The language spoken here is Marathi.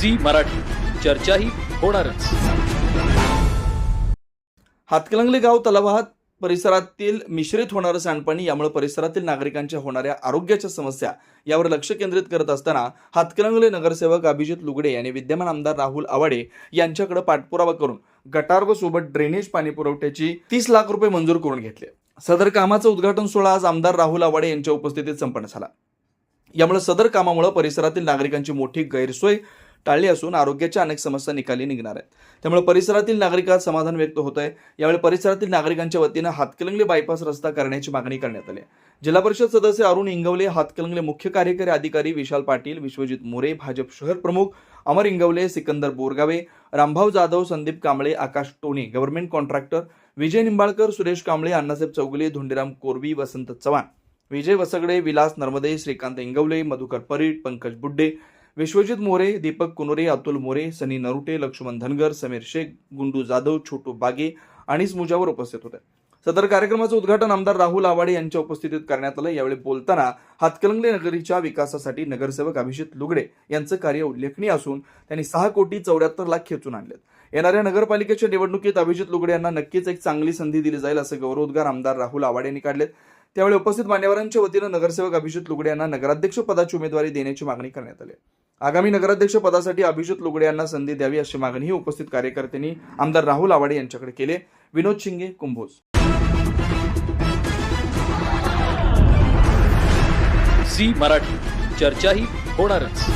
झी मराठी. चर्चाही होणारच. हातकलंगले गाव तलावात परिसरातील मिश्रित होणारं सांडपाणी यामुळे परिसरातील नागरिकांच्या होणाऱ्या आरोग्याच्या समस्या यावर लक्ष केंद्रित करत असताना हातकलंगले नगरसेवक अभिजित लुगडे यांनी विद्यमान आमदार राहुल आवाडे यांच्याकडे पाठपुरावा करून गटार व सोबत ड्रेनेज पाणी पुरवठ्याची तीस लाख रुपये मंजूर करून घेतले. सदर कामाचं उद्घाटन सोहळा आज आमदार राहुल आवाडे यांच्या उपस्थितीत संपन्न झाला. यामुळे सदर कामामुळे परिसरातील नागरिकांची मोठी गैरसोय टाळली असून आरोग्याच्या अनेक समस्या निकाली निघणार आहेत. त्यामुळे परिसरातील नागरिकात समाधान व्यक्त होत आहे यावेळी परिसरातील नागरिकांच्या वतीनं हातकलंगले बायपास रस्ता करण्याची मागणी करण्यात आली जिल्हा परिषद सदस्य अरुण इंगवले हातकलंगले मुख्य कार्यकारी अधिकारी विशाल पाटील विश्वजित मोरे भाजप शहर प्रमुख अमर इंगवले सिकंदर बोरगावे रामभाऊ जाधव संदीप कांबळे आकाश टोणे गव्हर्नमेंट कॉन्ट्रॅक्टर विजय निंबाळकर सुरेश कांबळे अण्णासाहेब चौगुले धोंडीराम कोरवी वसंत चव्हाण विजय वसगडे विलास नर्मदे श्रीकांत इंगवले मधुकर परीट पंकज बुड्डे विश्वजित मोरे दीपक कुनोरे अतुल मोरे सनी नरुटे लक्ष्मण धनगर समीर शेख गुंडू जाधव छोटू बागे आणि मुजावर उपस्थित होते. सदर कार्यक्रमाचं उद्घाटन आमदार राहुल आवाडे यांच्या उपस्थितीत करण्यात आलं. यावेळी बोलताना हातकलंगले नगरीच्या विकासासाठी नगरसेवक अभिजित लुगडे यांचं कार्य उल्लेखनीय असून त्यांनी सहा कोटी चौऱ्याहत्तर लाख खेचून आणलेत. येणाऱ्या नगरपालिकेच्या निवडणुकीत अभिजित लुगडे यांना नक्कीच एक चांगली संधी दिली जाईल असं गौरवोद्गार आमदार राहुल आवाडे यांनी काढलेत. त्यावेळी उपस्थित मान्यवरांच्या वतीनं नगरसेवक अभिजित लुगडे यांना नगराध्यक्ष पदाची उमेदवारी देण्याची मागणी करण्यात आली आगामी नगराध्यक्ष पदासाठी अभिजित लुगडे यांना संधी द्यावी अशी मागणीही उपस्थित कार्यकर्त्यांनी आमदार राहुल आवाडे यांच्याकडे केले. विनोद शिंगे कुंभोज. सी मराठी. चर्चाही होणारच.